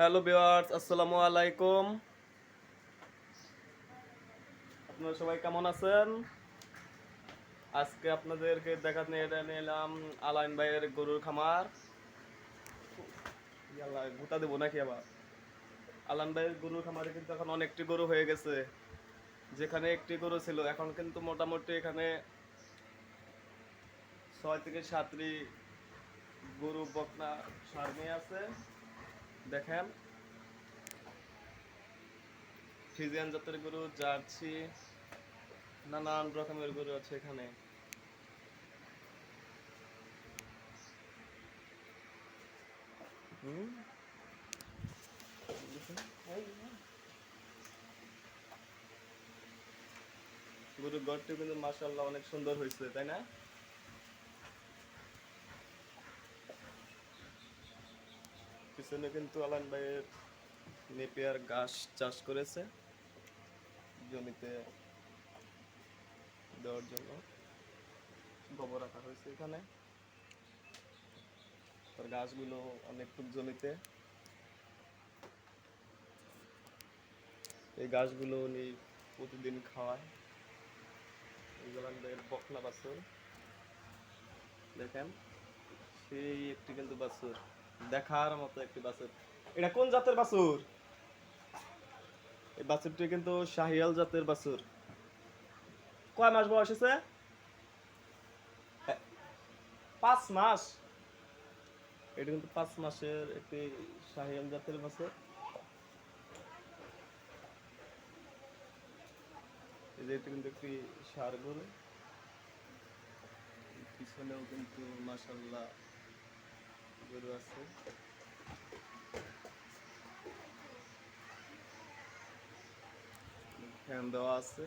Hello viewers, আসসালামু আলাইকুম। আপনারা সবাই কেমন আছেন? আজকে আপনাদেরকে দেখাতে নিয়ে এটা নিলাম আলাইন ভাইয়ের গরুর খামার। গুতা দেবো নাকি আবার? আলান ভাইয়ের গরুর খামারে কিন্তু এখন অনেকটি গরু হয়ে গেছে। যেখানে একটি গরু ছিল, এখন কিন্তু মোটামুটি এখানে ছয় থেকে সাতটি গরু বকনা, সার নিয়ে আছে। দেখেন। ফিজিয়ান জাতের গরু, জার্সি, নানান রকমের গরু আছে এখানে? গরুর ঘরটি কিন্তু মাসাল্লাহ অনেক সুন্দর হয়েছে, তাই না? পিছনে কিন্তু আলান ভাইয়ের নেপিয়ার ঘাস চাষ করেছে। জমিতে দেওয়ার জন্য গোবর রাখা হয়েছে এখানে। তার গাছগুলো অনেকটুক জমিতে। এই গাছগুলো উনি প্রতিদিন খাওয়ায়। এইগুলো আমাদের বকলা বাছুর। দেখেন, সেই একটি কিন্তু বাছুর। দেখার মতো একটি বাছুর। এটা কোন জাতের বাছুর? এই বাছুরটি কিন্তু শাহিয়াল জাতের বাছুর। কয় মাস বয়স হয়েছে? পাঁচ মাস। এটা কিন্তু পাঁচ মাসের একটি শাহিয়াল জাতের বাছুর। এটা কিন্তু একটি সার গরু। পিছনেও কিন্তু মাসাল্লাহ গরু আছে। ফ্যান দেওয়া আছে।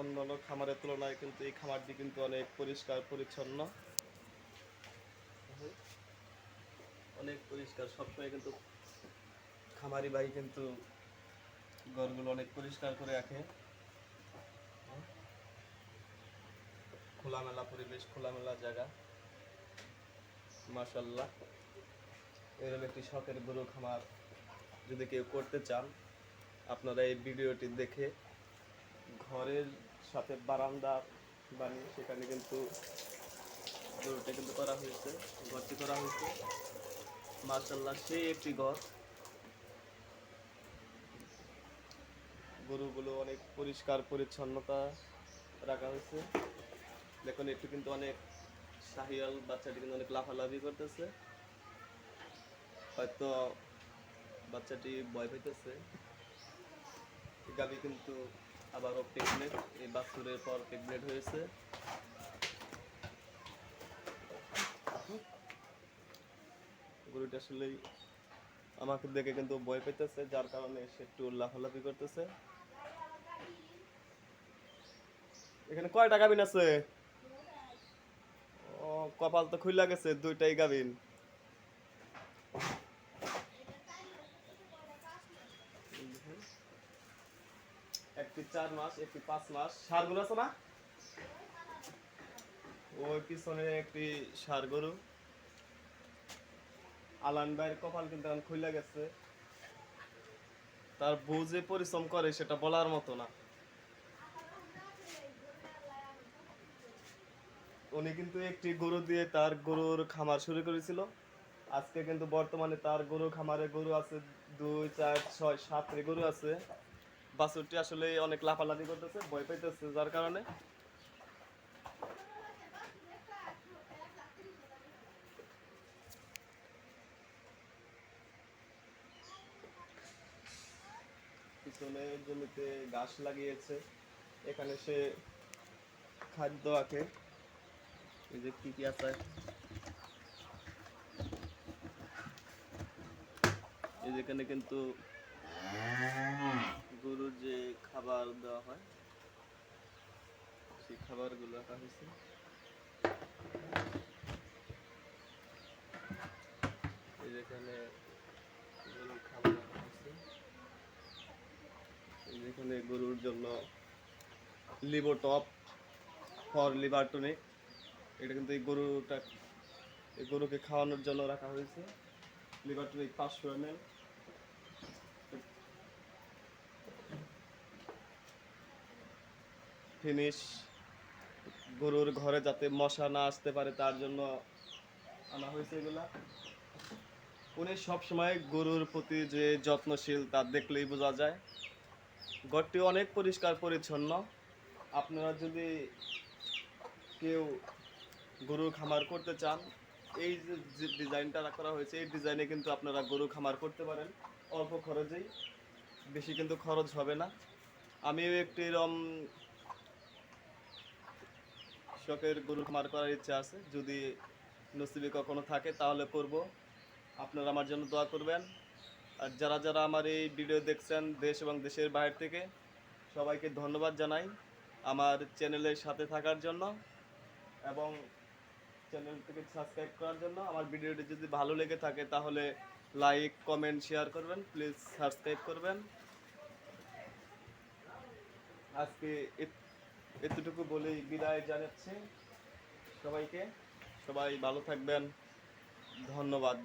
অন্যান্য খামারের তুলনায় কিন্তু এই খামারটি কিন্তু অনেক পরিষ্কার, পরিচ্ছন্ন। অনেক পরিষ্কার। সবসময় কিন্তু খামারি ভাই কিন্তু ঘরগুলো অনেক পরিষ্কার করে রাখে। খোলামেলা পরিবেশ, খোলামেলা জায়গা। মাশাল্লাহ এরকম একটি শখের গরু খামার যদি কেউ করতে চান, আপনারা এই ভিডিওটি দেখে ঘরের সাথে বারান্দা বানিয়ে সেখানে কিন্তু গরুটা কিন্তু করা হয়েছে, ঘরটি করা হয়েছে। মাশাল্লাহ সেই একটি ঘর। গরুগুলো অনেক পরিষ্কার পরিচ্ছন্নতা রাখা হয়েছে। দেখুন, একটু কিন্তু অনেক শাহিয়াল বাচ্চাটি কিন্তু অনেক লাফালাফি করতেছে। হয়তো বাচ্চাটি ভয় পাইতেছে। গাবি কিন্তু আবারও প্রেগনেন্ট এই বাছুরের পর প্রেগনেন্ট হয়েছে। গরুটা আসলেই আমাকে দেখে কিন্তু ভয় পেতেছে যার কারণে সে একটু লাফালাফি করতেছে। এখানে কয়টা গাবিন আছে? কপাল তো খুইলা গেছে, দুইটাই গাবিন। একটি চার মাস, একটি পাঁচ মাস। সার গরু আছে না? ওই পিছনে একটি সার গরু। আলান ভাইয়ের কপাল কিন্তু এখন খুইলা গেছে। তার যে পরিশ্রম করে, সেটা বলার মতো না। উনি কিন্তু একটি গরু দিয়ে তার গরুর খামার শুরু করেছিল। আজকে কিন্তু বর্তমানে তার গরু খামারে গরু আছে দুই, চার, ছয়, সাতটি গরু আছে। বাছুরটি আসলে অনেক লাফালাফি করতেছে, ভয় পাইতেছে যার কারণে। পিছনে জমিতে ঘাস লাগিয়েছে। এখানে সে খাদ্য আঁকে। এই যে কি কি আছে? এই যেখানে কিন্তু গরুর যে খাবার দেওয়া হয়, সেই খাবারগুলো রাখা হয়েছে। যেখানে রাখা হয়েছে। এই যেখানে গরুর জন্য টপ ফর লিভার টনিক এটা কিন্তু এই গরুটা, এই গরুকে খাওয়ানোর জন্য রাখা হয়েছে। লিভারটনিক পাঁচশো এম এল। ফিনিশ গরুর ঘরে যাতে মশা না আসতে পারে, তার জন্য আনা হয়েছে এগুলা। উনি সবসময় গরুর প্রতি যে যত্নশীল, তা দেখলেই বোঝা যায়। ঘরটি অনেক পরিষ্কার, পরিচ্ছন্ন। আপনারা যদি কেউ গরুর খামার করতে চান, এই যে ডিজাইনটা করা হয়েছে, এই ডিজাইনে কিন্তু আপনারা গরু খামার করতে পারেন। অল্প খরচেই, বেশি কিন্তু খরচ হবে না। আমিও একটি এরম শখের গরু খামার করার ইচ্ছা আছে। যদি নসিবে কখনো থাকে, তাহলে করব। আপনারা আমার জন্য দোয়া করবেন। আর যারা যারা আমার এই ভিডিও দেখছেন দেশ এবং দেশের বাইরে থেকে, সবাইকে ধন্যবাদ জানাই আমার চ্যানেলের সাথে থাকার জন্য। এবং চ্যানেলটিকে সাবস্ক্রাইব করার জন্য আমার ভিডিওটি যদি ভালো লেগে থাকে তাহলে লাইক কমেন্ট শেয়ার করবেন। প্লিজ সাবস্ক্রাইব করবেন। আজকে এত- এতটুকু বলেই বিদায় জানাচ্ছি সবাইকে। সবাই ভালো থাকবেন। ধন্যবাদ।